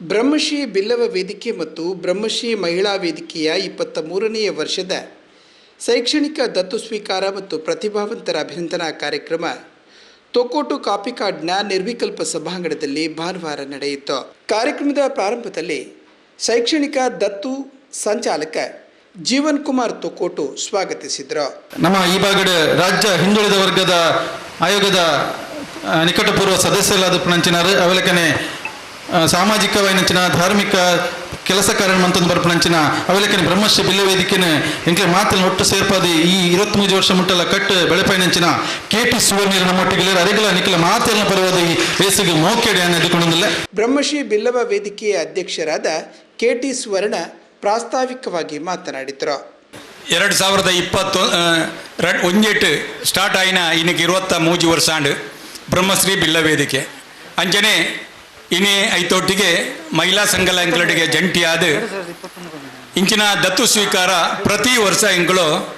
ಬ್ರಹ್ಮಶ್ರೀ ಬಿಲ್ಲವ ವೇದಿಕೆ ಮತ್ತು ಬ್ರಹ್ಮಶ್ರೀ ಮಹಿಳಾ ವೇದಿಕೆಯ ಇಪ್ಪತ್ತ ಮೂರನೆಯ ವರ್ಷದ ಶೈಕ್ಷಣಿಕ ದತ್ತು ಸ್ವೀಕಾರ ಮತ್ತು ಪ್ರತಿಭಾವಂತರ ಅಭಿನಂದನಾ ಕಾರ್ಯಕ್ರಮ ತೊಕೋಟು ಕಾಪಿಕಾಡ್ನ ನಿರ್ವಿಕಲ್ಪ ಸಭಾಂಗಣದಲ್ಲಿ ಭಾನುವಾರ ನಡೆಯಿತು. ಕಾರ್ಯಕ್ರಮದ ಪ್ರಾರಂಭದಲ್ಲಿ ಶೈಕ್ಷಣಿಕ ದತ್ತು ಸಂಚಾಲಕ ಜೀವನ್ ಕುಮಾರ್ ತೊಕೋಟು ಸ್ವಾಗತಿಸಿದರು. ನಮ್ಮ ಈ ಭಾಗದ ರಾಜ್ಯ ಹಿಂದುಳಿದ ವರ್ಗದ ಆಯೋಗದ ನಿಕಟಪೂರ್ವ ಸದಸ್ಯರಾದ ಪುಣಂಚಿನಾರು ಅವಲಕನೆ ಸಾಮಾಜಿಕವೈನಂಚಿನ ಧಾರ್ಮಿಕ ಕೆಲಸ ಕಾರ್ಯ ಮಂತೊಂದು ಬರ್ಪಣಂಚಿನ ಅವಲಕನೆ ಬ್ರಹ್ಮಶ್ರೀ ಬಿಲ್ಲ ವೇದಿಕೆನ ಎಂಕ್ಲೆ ಮಾತಲ್ಲಿ ಒಟ್ಟು ಸೇರ್ಪಾದಿ ಈ ಇರುವತ್ಮೂರು ವರ್ಷ ಮುಟ್ಟಲ ಕಟ್ಟು ಬೆಳೆಪೈನಂಚಿನ ಕೆ ಟಿ ಸುವರ್ಣೀರ ನಮ್ಮೊಟ್ಟಿಗೆ ಅರೆಗಳ ನಿಖಲ ಮಾತೆಲ್ಲ ಪರವಾದ ಈ ರೇಸಿಗೆ ಮೋಕೆಡೆ ಅನ್ನೋದಿಕೊಂಡಿಲ್ಲ ಬ್ರಹ್ಮಶ್ರೀ ಬಿಲ್ಲವ ವೇದಿಕೆಯ ಅಧ್ಯಕ್ಷರಾದ ಕೆ ಟಿ ಸುವರ್ಣ ಪ್ರಾಸ್ತಾವಿಕವಾಗಿ ಮಾತನಾಡಿದರು. ಎರಡು ಸಾವಿರದ ಇಪ್ಪತ್ತು ರ- ಒಂಜೆಟ್ಟು ಸ್ಟಾರ್ಟ್ ಆಯಿನ ಇನ್ನಕ್ಕೆ ಇರುವತ್ತ ಮೂಜು ವರ್ಷ ಆಂಡ್ ಬ್ರಹ್ಮಶ್ರೀ ಬಿಲ್ಲ ವೇದಿಕೆ. ಅಂಚನೆ ಇನಿ ಐತೋಟಿಗೆ ಮಹಿಳಾ ಸಂಘಲ ಎಂಗಳೊಟ್ಟಿಗೆ ಜಂಟಿಯಾದ ಇಂಚಿನ ದತ್ತು ಸ್ವೀಕಾರ ಪ್ರತಿ ವರ್ಷ ಎಂಗಳು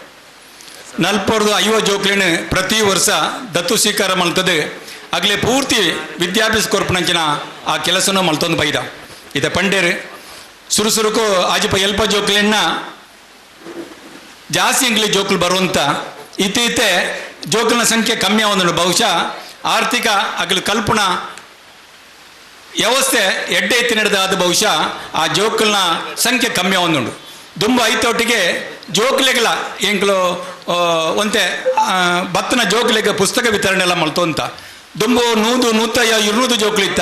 ನಲ್ಪರ್ದು ಐವ ಜೋಕ್ಲಿನ ಪ್ರತಿ ವರ್ಷ ದತ್ತು ಸ್ವೀಕಾರ ಮಲ್ತದೆ. ಅಗ್ಲೆ ಪೂರ್ತಿ ವಿದ್ಯಾಭ್ಯಾಸ ಕೊರ್ಪಣಂಚಿನ ಆ ಕೆಲಸನೂ ಮಲ್ತೊಂದು ಬೈದ. ಇದ ಪಂಡೇರು ಸುರುಸುರುಕು ಆಜಿಪ ಎಲ್ಪ ಜೋಕ್ಲಿನ ಜಾಸ್ತಿ ಇಂಗ್ಲಿ ಜೋಕ್ಲು ಬರುವಂತ ಇತ್ತೀತೆ ಜೋಕ್ಲಿನ ಸಂಖ್ಯೆ ಕಮ್ಮಿ ಆಗೋದು ಬಹುಶಃ ಆರ್ಥಿಕ ಅಗಲು ಕಲ್ಪನಾ ವ್ಯವಸ್ಥೆ ಎಡ್ಡೆ ಎತ್ತಿ ನಡೆದಾದ ಬಹುಶಃ ಆ ಜೋಕುಲ್ನ ಸಂಖ್ಯೆ ಕಮ್ಮಿ ಅವನುಂಡು ದುಂಬ ಐತೋಟಿಗೆ ಜೋಕ್ಲೆಗಳ ಎಂಕ್ಲು ಒಂತೆ ಬತ್ತನ ಜೋಕುಲೆಗ ಪುಸ್ತಕ ವಿತರಣೆ ಎಲ್ಲ ಮಲ್ತೋಂತ. ದುಂಬು ನೂದು ನೂತಯ ಇರುವುದು ಜೋಕ್ಲಿತ್ತ.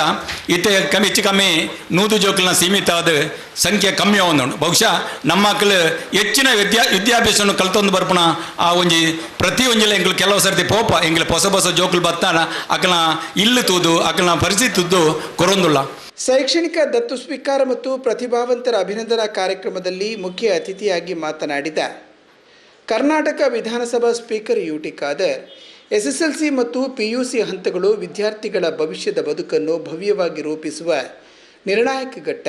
ಇತ್ತೆ ಕಮ್ಮಿ ಹೆಚ್ಚು ಕಮ್ಮಿ ನೂದು ಜೋಕ್ಲಿನ ಸೀಮಿತ ಆದ ಸಂಖ್ಯೆ ಕಮ್ಮಿ ಆವಂದುಂಡು ಬಹುಶಃ ನಮ್ಮ ಮಕ್ಕಳು ಹೆಚ್ಚಿನ ವಿದ್ಯಾ ವಿದ್ಯಾಭ್ಯಾಸವನ್ನು ಕಲ್ತೊಂದು ಬರ್ಪಣ. ಆ ಒಂಜಿ ಪ್ರತಿ ಒಂಜಿಲ ಎಂಗ್ಲು ಕೆಲವು ಸರ್ತಿ ಪೋಪ ಎಂಗ್ಲ ಹೊಸ ಹೊಸ ಜೋಕ್ಲು ಬರ್ತಾನ. ಅಕ್ಕನ ಇಲ್ಲು ತೂದು ಅಕ್ಕನ ಪರಿಸ್ಥಿತಿ ತುದ್ದು ಕೊರೊಂದುಲ್ಲ. ಶೈಕ್ಷಣಿಕ ದತ್ತು ಸ್ವೀಕಾರ ಮತ್ತು ಪ್ರತಿಭಾವಂತರ ಅಭಿನಂದನಾ ಕಾರ್ಯಕ್ರಮದಲ್ಲಿ ಮುಖ್ಯ ಅತಿಥಿಯಾಗಿ ಮಾತನಾಡಿದ Karnataka Vidhanasabha speaker U T Khader. SSLC ಮತ್ತು ಪಿಯುಸಿ ಹಂತಗಳು ವಿದ್ಯಾರ್ಥಿಗಳ ಭವಿಷ್ಯದ ಬದುಕನ್ನು ಭವ್ಯವಾಗಿ ರೂಪಿಸುವ ನಿರ್ಣಾಯಕ ಘಟ್ಟ.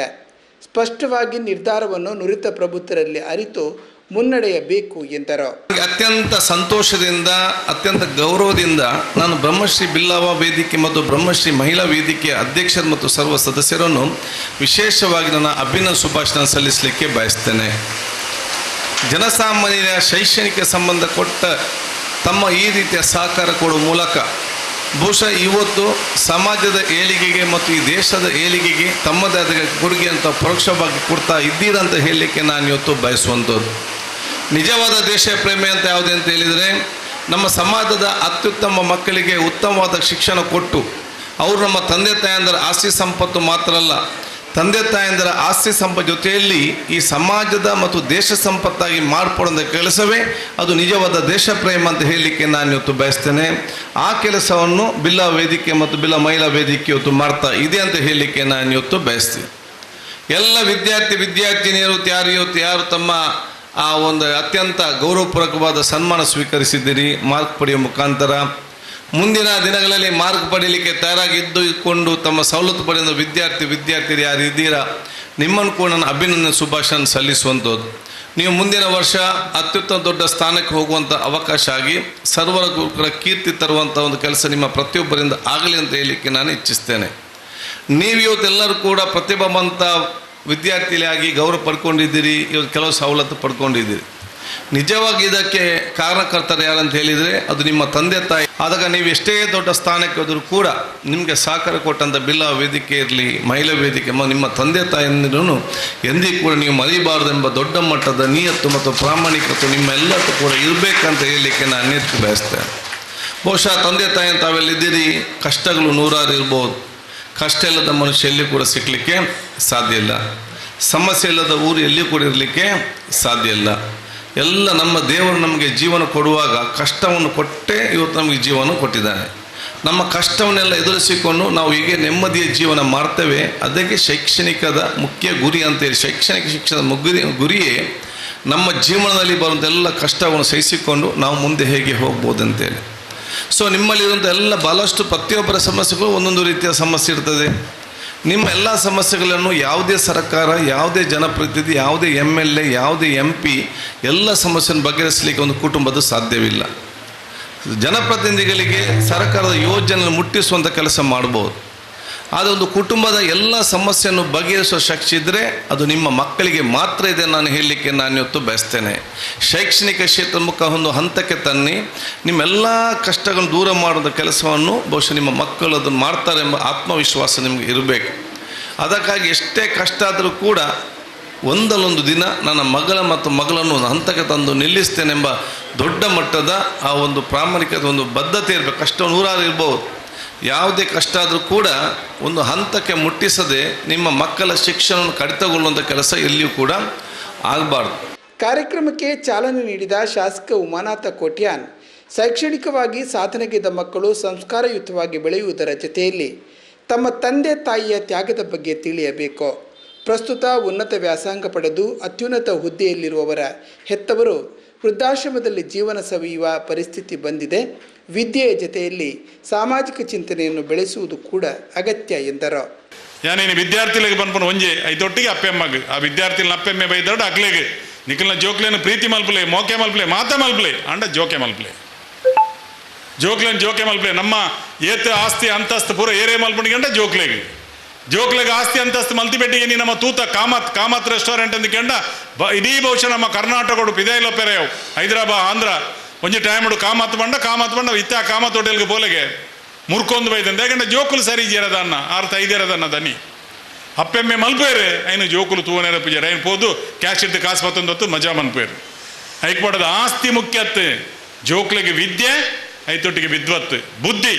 ಸ್ಪಷ್ಟವಾಗಿ ನಿರ್ಧಾರವನ್ನು ನುರಿತ ಪ್ರಭುತ್ವರಲ್ಲಿ ಅರಿತು ಮುನ್ನಡೆಯಬೇಕು ಎಂದರು. ಅತ್ಯಂತ ಸಂತೋಷದಿಂದ, ಅತ್ಯಂತ ಗೌರವದಿಂದ ನಾನು ಬ್ರಹ್ಮಶ್ರೀ ಬಿಲ್ಲವ ವೇದಿಕೆ ಮತ್ತು ಬ್ರಹ್ಮಶ್ರೀ ಮಹಿಳಾ ವೇದಿಕೆಯ ಅಧ್ಯಕ್ಷರು ಮತ್ತು ಸರ್ವ ಸದಸ್ಯರನ್ನು ವಿಶೇಷವಾಗಿ ನನ್ನ ಅಭಿನಂದನ ಶುಭಾಷಣ ಸಲ್ಲಿಸಲಿಕ್ಕೆ ಬಯಸ್ತೇನೆ. ಜನಸಾಮಾನ್ಯರ ಶೈಕ್ಷಣಿಕ ಸಂಬಂಧ ಕೊಟ್ಟ ತಮ್ಮ ಈ ರೀತಿಯ ಸಹಕಾರ ಕೊಡುವ ಮೂಲಕ ಬಹುಶಃ ಇವತ್ತು ಸಮಾಜದ ಏಳಿಗೆಗೆ ಮತ್ತು ಈ ದೇಶದ ಏಳಿಗೆಗೆ ತಮ್ಮದೇ ಆದ ಕೊಡುಗೆ ಅಂತ ಪರೋಕ್ಷವಾಗಿ ಕೊಡ್ತಾ ಇದ್ದೀರಂತ ಹೇಳಲಿಕ್ಕೆ ನಾನು ಇವತ್ತು ಬಯಸುವಂಥದ್ದು. ನಿಜವಾದ ದೇಶ ಪ್ರೇಮಿ ಅಂತ ಯಾವುದೇ ಅಂತ ಹೇಳಿದರೆ, ನಮ್ಮ ಸಮಾಜದ ಅತ್ಯುತ್ತಮ ಮಕ್ಕಳಿಗೆ ಉತ್ತಮವಾದ ಶಿಕ್ಷಣ ಕೊಟ್ಟು, ಅವರು ನಮ್ಮ ತಂದೆ ತಾಯಂದರ ಆಸ್ತಿ ಸಂಪತ್ತು ಮಾತ್ರ ಅಲ್ಲ ತಂದೆ ತಾಯಂದರ ಆಸ್ತಿ ಸಂಪ ಜೊತೆಯಲ್ಲಿ ಈ ಸಮಾಜದ ಮತ್ತು ದೇಶ ಸಂಪತ್ತಾಗಿ ಮಾರ್ಪಡುವಂಥ ಕೆಲಸವೇ, ಅದು ನಿಜವಾದ ದೇಶ ಪ್ರೇಮ ಅಂತ ಹೇಳಲಿಕ್ಕೆ ನಾನು ಇವತ್ತು ಬಯಸ್ತೇನೆ. ಆ ಕೆಲಸವನ್ನು ಬಿಲ್ಲ ವೇದಿಕೆ ಮತ್ತು ಬಿಲ್ಲ ಮಹಿಳಾ ವೇದಿಕೆ ಇವತ್ತು ಮಾಡ್ತಾ ಇದೆ ಅಂತ ಹೇಳಲಿಕ್ಕೆ ನಾನು ಇವತ್ತು ಬಯಸ್ತೀನಿ. ಎಲ್ಲ ವಿದ್ಯಾರ್ಥಿ, ವಿದ್ಯಾರ್ಥಿನಿಯರು ಯಾರು ಇವತ್ತು ತಮ್ಮ, ಆ ಒಂದು ಅತ್ಯಂತ ಗೌರವಪೂರ್ವಕವಾದ ಸನ್ಮಾನ ಸ್ವೀಕರಿಸಿದ್ದೀರಿ. ಮಾರ್ಕ್ ಪಡೆಯುವ ಮುಖಾಂತರ ಮುಂದಿನ ದಿನಗಳಲ್ಲಿ ಮಾರ್ಕ್ ಪಡೀಲಿಕ್ಕೆ ತಯಾರಾಗಿದ್ದು ಇದ್ಕೊಂಡು ತಮ್ಮ ಸವಲತ್ತು ಪಡೆಯುವ ವಿದ್ಯಾರ್ಥಿ ವಿದ್ಯಾರ್ಥಿರು ಯಾರು ಇದ್ದೀರಾ? ನಿಮ್ಮನ್ನು ಕೂಡ ನಾನು ಅಭಿನಂದನೆ ಶುಭಾಶಯ ಸಲ್ಲಿಸುವಂಥದ್ದು. ನೀವು ಮುಂದಿನ ವರ್ಷ ಅತ್ಯುತ್ತಮ ದೊಡ್ಡ ಸ್ಥಾನಕ್ಕೆ ಹೋಗುವಂಥ ಅವಕಾಶ ಆಗಿ ಸರ್ವರ ಗುರುಗಳ ಕೀರ್ತಿ ತರುವಂಥ ಒಂದು ಕೆಲಸ ನಿಮ್ಮ ಪ್ರತಿಯೊಬ್ಬರಿಂದ ಆಗಲಿ ಅಂತ ಹೇಳಲಿಕ್ಕೆ ನಾನು ಇಚ್ಛಿಸ್ತೇನೆ. ನೀವು ಇವತ್ತೆಲ್ಲರೂ ಕೂಡ ಪ್ರತಿಭಾವಂತ ವಿದ್ಯಾರ್ಥಿಯಾಗಿ ಗೌರವ ಪಡ್ಕೊಂಡಿದ್ದೀರಿ, ಇವತ್ತು ಕೆಲವು ಸವಲತ್ತು ಪಡ್ಕೊಂಡಿದ್ದೀರಿ. ನಿಜವಾಗಿ ಇದಕ್ಕೆ ಕಾರಣಕರ್ತರು ಯಾರಂತ ಹೇಳಿದರೆ ಅದು ನಿಮ್ಮ ತಂದೆ ತಾಯಿ. ಆದಾಗ ನೀವು ಎಷ್ಟೇ ದೊಡ್ಡ ಸ್ಥಾನಕ್ಕೆ ಹೋದರೂ ಕೂಡ ನಿಮಗೆ ಸಹಕಾರ ಕೊಟ್ಟಂಥ ಬಿಲ್ಲ ವೇದಿಕೆ ಇರಲಿ, ಮಹಿಳಾ ವೇದಿಕೆ ನಿಮ್ಮ ತಂದೆ ತಾಯಿಯಂದಿರೂ ಎಂದಿಗೂ ಕೂಡ ನೀವು ಮರಿಬಾರದೆಂಬ ದೊಡ್ಡ ಮಟ್ಟದ ನಿಯತ್ತು ಮತ್ತು ಪ್ರಾಮಾಣಿಕತೆ ನಿಮ್ಮೆಲ್ಲಕ್ಕೂ ಕೂಡ ಇರಬೇಕಂತ ಹೇಳಲಿಕ್ಕೆ ನಾನು ನಿಂತು ಬಯಸ್ತೇನೆ. ಬಹುಶಃ ತಂದೆ ತಾಯಿ ತಾವೆಲ್ಲಿದ್ದೀರಿ? ಕಷ್ಟಗಳು ನೂರಾರು ಇರ್ಬೋದು. ಕಷ್ಟ ಇಲ್ಲದ ಮನುಷ್ಯ ಎಲ್ಲಿ ಕೂಡ ಸಿಕ್ಕಲಿಕ್ಕೆ ಸಾಧ್ಯ ಇಲ್ಲ. ಸಮಸ್ಯೆ ಇಲ್ಲದ ಊರು ಎಲ್ಲಿ ಕೂಡ ಇರಲಿಕ್ಕೆ ಸಾಧ್ಯ ಇಲ್ಲ. ಎಲ್ಲ ನಮ್ಮ ದೇವರು ನಮಗೆ ಜೀವನ ಕೊಡುವಾಗ ಕಷ್ಟವನ್ನು ಕೊಟ್ಟೇ ಇವತ್ತು ನಮಗೆ ಜೀವನ ಕೊಟ್ಟಿದ್ದಾನೆ. ನಮ್ಮ ಕಷ್ಟವನ್ನೆಲ್ಲ ಎದುರಿಸಿಕೊಂಡು ನಾವು ಹೀಗೆ ನೆಮ್ಮದಿಯ ಜೀವನ ಮಾಡ್ತೇವೆ. ಅದಕ್ಕೆ ಶೈಕ್ಷಣಿಕದ ಮುಖ್ಯ ಗುರಿ ಅಂತೇಳಿ ಶೈಕ್ಷಣಿಕ ಶಿಕ್ಷಣದ ಮುಗುರಿ, ಗುರಿಯೇ ನಮ್ಮ ಜೀವನದಲ್ಲಿ ಬರುವಂಥ ಎಲ್ಲ ಕಷ್ಟವನ್ನು ಸಹಿಸಿಕೊಂಡು ನಾವು ಮುಂದೆ ಹೇಗೆ ಹೋಗ್ಬೋದು ಅಂತೇಳಿ ಸೊ ನಿಮ್ಮಲ್ಲಿರುವಂಥ ಎಲ್ಲ ಬಹಳಷ್ಟು ಪ್ರತಿಯೊಬ್ಬರ ಸಮಸ್ಯೆಗಳು ಒಂದೊಂದು ರೀತಿಯ ಸಮಸ್ಯೆ ಇರ್ತದೆ. ನಿಮ್ಮ ಎಲ್ಲ ಸಮಸ್ಯೆಗಳನ್ನು ಯಾವುದೇ ಸರ್ಕಾರ, ಯಾವುದೇ ಜನಪ್ರತಿನಿಧಿ, ಯಾವುದೇ ಎಂ ಎಲ್ ಎ ಯಾವುದೇ ಎಂ ಪಿ ಎಲ್ಲ ಸಮಸ್ಯೆಯನ್ನು ಬಗೆಹರಿಸಲಿಕ್ಕೆ ಒಂದು ಕುಟುಂಬದ ಸಾಧ್ಯವಿಲ್ಲ. ಜನಪ್ರತಿನಿಧಿಗಳಿಗೆ ಸರ್ಕಾರದ ಯೋಜನೆ ಮುಟ್ಟಿಸುವಂಥ ಕೆಲಸ ಮಾಡ್ಬೋದು. ಆದರೆ ಒಂದು ಕುಟುಂಬದ ಎಲ್ಲ ಸಮಸ್ಯೆಯನ್ನು ಬಗೆಹರಿಸುವ ಶಕ್ತಿ ಇದ್ದರೆ ಅದು ನಿಮ್ಮ ಮಕ್ಕಳಿಗೆ ಮಾತ್ರ ಇದೆ ನಾನು ಹೇಳಲಿಕ್ಕೆ ನಾನು ಇವತ್ತು ಬಯಸ್ತೇನೆ. ಶೈಕ್ಷಣಿಕ ಕ್ಷೇತ್ರ ಮುಖ ಒಂದು ಹಂತಕ್ಕೆ ತನ್ನಿ. ನಿಮ್ಮೆಲ್ಲ ಕಷ್ಟಗಳನ್ನು ದೂರ ಮಾಡೋದ ಕೆಲಸವನ್ನು ಬಹುಶಃ ನಿಮ್ಮ ಮಕ್ಕಳು ಅದನ್ನು ಮಾಡ್ತಾರೆ ಎಂಬ ಆತ್ಮವಿಶ್ವಾಸ ನಿಮಗೆ ಇರಬೇಕು. ಅದಕ್ಕಾಗಿ ಎಷ್ಟೇ ಕಷ್ಟ ಆದರೂ ಕೂಡ ಒಂದಲ್ಲೊಂದು ದಿನ ನನ್ನ ಮಗಳ ಮತ್ತು ಮಗಳನ್ನು ಒಂದು ಹಂತಕ್ಕೆ ತಂದು ನಿಲ್ಲಿಸ್ತೇನೆಂಬ ದೊಡ್ಡ ಮಟ್ಟದ ಆ ಒಂದು ಪ್ರಾಮಾಣಿಕತೆ, ಒಂದು ಬದ್ಧತೆ ಇರಬೇಕು. ಕಷ್ಟ ನೂರಾರು ಇರ್ಬೋದು. ಯಾವುದೇ ಕಷ್ಟ ಆದರೂ ಕೂಡ ಒಂದು ಹಂತಕ್ಕೆ ಮುಟ್ಟಿಸದೆ ನಿಮ್ಮ ಮಕ್ಕಳ ಶಿಕ್ಷಣವನ್ನು ಕಡಿತಗೊಳ್ಳುವಂಥ ಕೆಲಸ ಎಲ್ಲಿಯೂ ಕೂಡ ಆಗಬಾರ್ದು. ಕಾರ್ಯಕ್ರಮಕ್ಕೆ ಚಾಲನೆ ನೀಡಿದ ಶಾಸಕ ಉಮಾನಾಥ ಕೋಟ್ಯಾನ್, ಶೈಕ್ಷಣಿಕವಾಗಿ ಸಾಧನೆಗಿದ್ದ ಮಕ್ಕಳು ಸಂಸ್ಕಾರಯುತವಾಗಿ ಬೆಳೆಯುವುದರ ಜೊತೆಯಲ್ಲಿ ತಮ್ಮ ತಂದೆ ತಾಯಿಯ ತ್ಯಾಗದ ಬಗ್ಗೆ ತಿಳಿಯಬೇಕು. ಪ್ರಸ್ತುತ ಉನ್ನತ ವ್ಯಾಸಂಗ ಪಡೆದು ಅತ್ಯುನ್ನತ ಹುದ್ದೆಯಲ್ಲಿರುವವರ ಹೆತ್ತವರು ವೃದ್ಧಾಶ್ರಮದಲ್ಲಿ ಜೀವನ ಸವಿಯುವ ಪರಿಸ್ಥಿತಿ ಬಂದಿದೆ. ವಿದ್ಯೆಯ ಜೊತೆಯಲ್ಲಿ ಸಾಮಾಜಿಕ ಚಿಂತನೆಯನ್ನು ಬೆಳೆಸುವುದು ಕೂಡ ಅಗತ್ಯ ಎಂದರು. ಯಾನೇನು ವಿದ್ಯಾರ್ಥಿಗಳಿಗೆ ಬಂದ್ಬಂದು ಒಂಜೆ ಐದೊಟ್ಟಿಗೆ ಅಪ್ಪೆಮ್ಮಗ್ ಆ ವಿದ್ಯಾರ್ಥಿಗಳನ್ನ ಅಪ್ಪೆಮ್ಮೆ ಬೈದೊಡ್ಡ ಅಕ್ಲೆಗ್, ನಿಖಿಲ್ನ ಜೋಕ್ಲೇನು ಪ್ರೀತಿ ಮಲ್ಪಲೆ, ಮೋಕೆ ಮಲ್ಪಲೆ, ಮಾತೆ ಮಲ್ಪಲೆ, ಅಂಡ ಜೋಕೆ ಮಲ್ಪಲೆ. ಜೋಕ್ಲೇನ್ ಜೋಕೆ ಮಲ್ಪಲೆ, ನಮ್ಮ ಏತ ಆಸ್ತಿ ಅಂತಸ್ತು ಪೂರ ಏರೇ ಅಂಡ ಜೋಕ್ಲೇಗೆ. ಜೋಕ್ಲೇಗೆ ಆಸ್ತಿ ಅಂತಸ್ತು ಮಲ್ತಿಬೆಟ್ಟಿಗೆ ನೀ ನಮ್ಮ ತೂತ ಕಾಮತ್ ಕಾಮತ್ ರೆಸ್ಟೋರೆಂಟ್ ಅಂದ್ಕೊಂಡ ಇಡೀ ಬಹುಶಃ ನಮ್ಮ ಕರ್ನಾಟಕ ಪಿದಾಯಿಲೋ ಪೆರೆಯವು, ಹೈದರಾಬಾದ್, ಆಂಧ್ರ ಟೈಮ್ ಕಾಮತ್ ಬಂಡ ಕಾಮತ್ ಬಂಡ, ಇತ್ತ ಕಾಮತ್ ಹೋಟೆಲ್ಗೆ ಬೋಲೆಗೆ ಮುರ್ಕೊಂದು ಬೈದಂದ ಯಾಕಂದ್ರೆ ಜೋಕುಲು ಸರಿ ಜೇರದನ್ನ ಆರ್ತ ಐದೇರದನ್ನ ದನಿ. ಅಪ್ಪೆಮ್ಮೆ ಮಲ್ಪೇರು ಐನು ಜೋಕುಲು ತೂವನೇರ ಪೂಜಾರ. ಐನು ಪೋದು, ಕ್ಯಾಶ್ ಇಟ್ಟು ಕಾಸು ಪತ್ತೊಂದು ಹೊತ್ತು ಮಜಾ ಮನ್ಪೇರು ಐಕ್ ಪಡದ ಆಸ್ತಿ ಮುಖ್ಯತ್ ಜೋಕ್ಲಿಗೆ ವಿದ್ಯೆ, ಐತೊಟ್ಟಿಗೆ ವಿದ್ವತ್ ಬುದ್ಧಿ.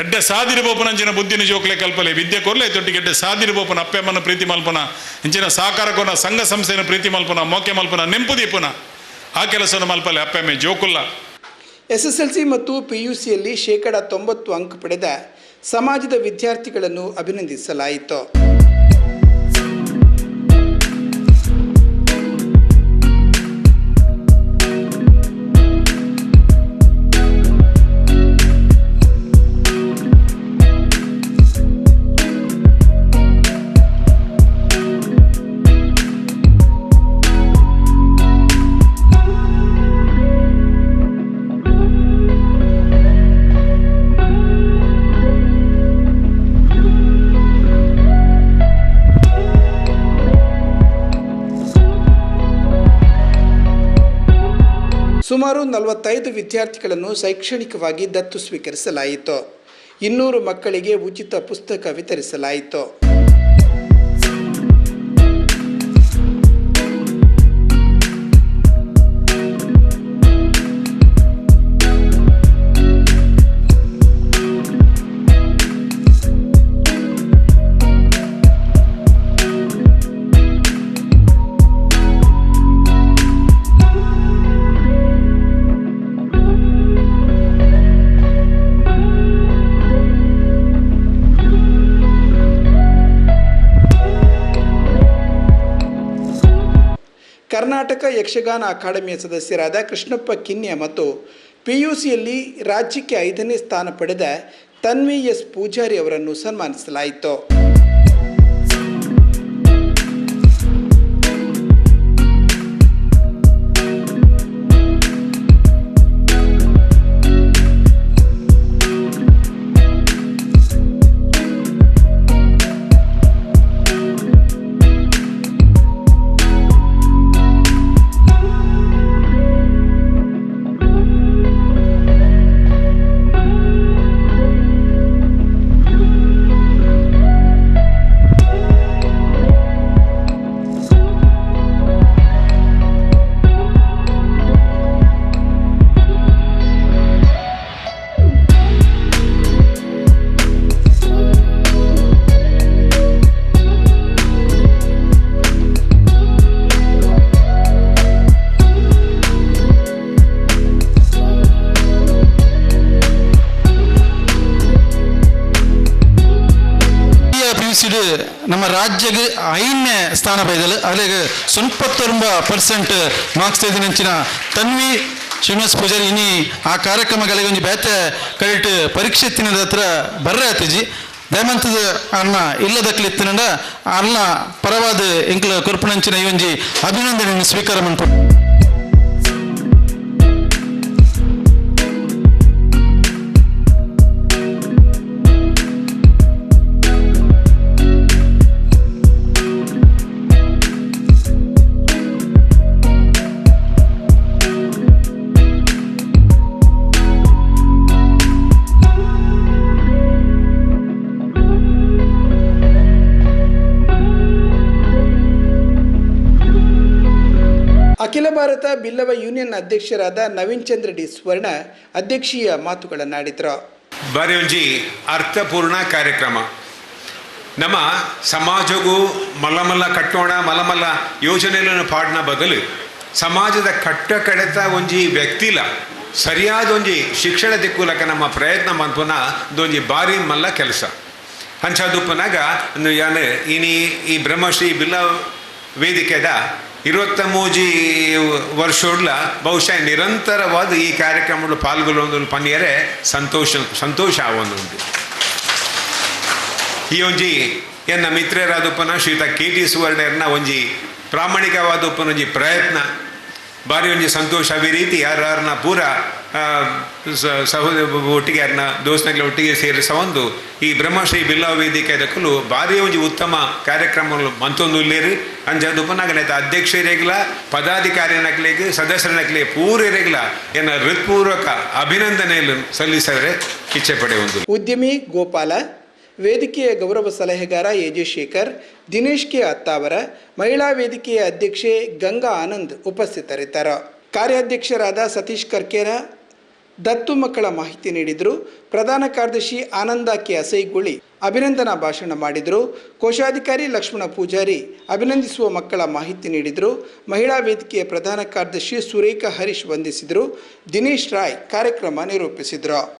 ಎಡ್ಡೆ ಸಾದಿರಬೋಪನ ಅಂಚಿನ ಬುದ್ಧಿನ ಜೋಕ್ಲೆ ಕಲ್ಪಲೆ, ವಿದ್ಯೆ ಕೊರ್ಲೆ, ಐತೊಟ್ಟಿಗೆ ಎಡ್ಡೆ ಸಾದಿರಬೋಪನ, ಅಪ್ಪೆಮ್ಮನ ಪ್ರೀತಿ ಮಲ್ಪನ, ಇಂಚಿನ ಸಾಕಾರ ಕೊನ ಸಂಘ ಸಂಸ್ಥೆನ ಪ್ರೀತಿ ಮಲ್ಪನ, ಮೋಕೆ ಮಲ್ಪನ ನೆಂಪುದೀಪುನ ಆ ಕೆಲಸವನ್ನು ಮಲ್ಪಲೆ ಅಪ್ಪಮ್ಮೆ ಜೋಕುಲ್ಲ. ಎಸ್ ಎಸ್ ಎಲ್ ಸಿ ಮತ್ತು ಪಿ ಯು ಸಿಯಲ್ಲಿ ಶೇಕಡ ತೊಂಬತ್ತು ಅಂಕ ಪಡೆದ ಸಮಾಜದ ವಿದ್ಯಾರ್ಥಿಗಳನ್ನು ಅಭಿನಂದಿಸಲಾಯಿತು. ಸುಮಾರು ನಲವತ್ತೈದು ವಿದ್ಯಾರ್ಥಿಗಳನ್ನು ಶೈಕ್ಷಣಿಕವಾಗಿ ದತ್ತು ಸ್ವೀಕರಿಸಲಾಯಿತು. ಇನ್ನೂರು ಮಕ್ಕಳಿಗೆ ಉಚಿತ ಪುಸ್ತಕ ವಿತರಿಸಲಾಯಿತು. ಕರ್ನಾಟಕ ಯಕ್ಷಗಾನ ಅಕಾಡೆಮಿಯ ಸದಸ್ಯರಾದ ಕೃಷ್ಣಪ್ಪ ಕಿನ್ಯ ಮತ್ತು ಪಿ ಯು ಸಿಯಲ್ಲಿ ರಾಜ್ಯಕ್ಕೆ ಐದನೇ ಸ್ಥಾನ ಪಡೆದ ತನ್ವಿ ಎಸ್ ಪೂಜಾರಿ ಅವರನ್ನು ಸನ್ಮಾನಿಸಲಾಯಿತು. ಸಿಡ್ ನಮ್ಮ ರಾಜ್ಯಗೆ ಐದನೇ ಸ್ಥಾನ ಪೈದಲು ಅಲ್ಲಿಗೆ ಸೊನ್ಪತ್ತೊಂಬ ಪರ್ಸೆಂಟ್ ಮಾರ್ಕ್ಸ್ ತೆಗೆದಿನಂಚಿನ ತನ್ವಿ ಶ್ರೀನಿವಾಸ ಪೂಜಾರಿ ಇನ್ನಿ ಆ ಕಾರ್ಯಕ್ರಮಗಳಿಗೆ ಒಂದು ಬೇತೆ ಕರೆಕ್ಟ್ ಪರೀಕ್ಷೆ ತಿನ್ನದ ಹತ್ರ ಬರ್ರೆ ಆತಿಜಿ ದಯಮಂತದ ಅನ್ನ ಇಲ್ಲದಕ್ಲಿತ್ತಿನಂಡ ಅನ್ನ ಪರವಾದ ಇಂಕ್ಲ ಕೊರ್ಪಣಂಚಿನ ಈ ಒಂಜಿ ಅಭಿನಂದನೆಯನ್ನು ಸ್ವೀಕಾರ ಮಾಡ್ಕೊಂಡು ಭಾರತ ಬಿಲ್ಲವ ಯೂನಿಯನ್ ಅಧ್ಯಕ್ಷರಾದ ನವೀನ್ ಚಂದ್ರ ಡಿ ಸ್ವರ್ಣ ಅಧ್ಯಕ್ಷೀಯ ಮಾತುಗಳನ್ನಾಡಿದರು. ಬಾರಿ ಒಂಜಿ ಅರ್ಥಪೂರ್ಣ ಕಾರ್ಯಕ್ರಮ. ನಮ್ಮ ಸಮಾಜಗೂ ಮಲ್ಲ ಕಟ್ಟೋಣ ಮಲ್ಲ ಯೋಜನೆಗಳನ್ನು ಪಾಡ್ನ ಬದಲು ಸಮಾಜದ ಕಟ್ಟ ಕಡೆತ ಒಂಜಿ ವ್ಯಕ್ತಿಲ, ಸರಿಯಾದ ಒಂಜಿ ಶಿಕ್ಷಣ ದಿಕ್ಕುಲಕ ನಮ್ಮ ಪ್ರಯತ್ನ ಮಂತ್ವನ ಇದೊಂಜಿ ಬಾರಿ ಮಲ್ಲ ಕೆಲಸ. ಹಂಚದುಪ್ಪನಾಗ ಯಾನು ಇನಿ ಈ ಬ್ರಹ್ಮಶ್ರೀ ಬಿಲ್ಲ ವೇದಿಕೆದ ಮೂಜಿ ವರ್ಷಗಳ ಬಹುಶಃ ನಿರಂತರವಾದ ಈ ಕಾರ್ಯಕ್ರಮಗಳು ಪಾಲ್ಗೊಳ್ಳುವ ಪನ್ನಿಯರೆ ಸಂತೋಷ ಸಂತೋಷ ಆವೊಂದು ಈ ಒಂಜಿ ಎನ್ನ ಮಿತ್ರರಾದಪ್ಪನ ಶ್ರೀತ ಕೆ ಟಿ ಸುವರ್ಣರ್ನ ಒಂಜಿ ಪ್ರಾಮಾಣಿಕವಾದ ಒಂಜಿ ಪ್ರಯತ್ನ ಬಾರಿ ಒಂಜಿ ಸಂತೋಷ ಅದೇ ರೀತಿ ಯಾರನ್ನ ಪೂರ ಸಹೋದರ ಒಟ್ಟಿಗೆ ಅದನ್ನ ದೋಸ್ನಗಳ ಒಟ್ಟಿಗೆ ಸೇರಿಸ ಒಂದು, ಈ ಬ್ರಹ್ಮಶ್ರೀ ಬಿಲ್ಲಾ ವೇದಿಕೆ ದಕ್ಕಲು ಭಾರಿ ಒಂದು ಉತ್ತಮ ಕಾರ್ಯಕ್ರಮಗಳು. ಮಂತೊಂದು ಉಲ್ಲೇರಿ ಅಂಜದುಪನಾಗನೈತ ಅಧ್ಯಕ್ಷರಿಗ್ಲ ಪದಾಧಿಕಾರಿಯನ್ನಾಗಲಿ ಸದಸ್ಯರನ್ನಾಗಲಿ ಪೂರ್ವರಿಗ್ಲ ಎನ್ನ ಹೃತ್ಪೂರ್ವಕ ಅಭಿನಂದನೆಯನ್ನು ಸಲ್ಲಿಸಿದರೆ ಇಚ್ಛೆ ಒಂದು. ಉದ್ಯಮಿ ಗೋಪಾಲ, ವೇದಿಕೆಯ ಗೌರವ ಸಲಹೆಗಾರ ಎ ಶೇಖರ್ ದಿನೇಶ್ ಕೆ ಅತ್ತಾವರ, ಮಹಿಳಾ ವೇದಿಕೆಯ ಅಧ್ಯಕ್ಷೆ ಗಂಗಾ ಆನಂದ್ ಉಪಸ್ಥಿತರಿದ್ದರು. ಕಾರ್ಯಾಧ್ಯಕ್ಷರಾದ ಸತೀಶ್ ಕರ್ಕೇರ ದತ್ತು ಮಕ್ಕಳ ಮಾಹಿತಿ ನೀಡಿದರು. ಪ್ರಧಾನ ಕಾರ್ಯದರ್ಶಿ ಆನಂದ ಕೆ ಅಸೈಗುಳಿ ಅಭಿನಂದನಾ ಭಾಷಣ ಮಾಡಿದರು. ಕೋಶಾಧಿಕಾರಿ ಲಕ್ಷ್ಮಣ ಪೂಜಾರಿ ಅಭಿನಂದಿಸುವ ಮಕ್ಕಳ ಮಾಹಿತಿ ನೀಡಿದರು. ಮಹಿಳಾ ವೇದಿಕೆಯ ಪ್ರಧಾನ ಕಾರ್ಯದರ್ಶಿ ಸುರೇಖಾ ಹರೀಶ್ ವಂದಿಸಿದರು. ದಿನೇಶ್ ರಾಯ್ ಕಾರ್ಯಕ್ರಮ ನಿರೂಪಿಸಿದರು.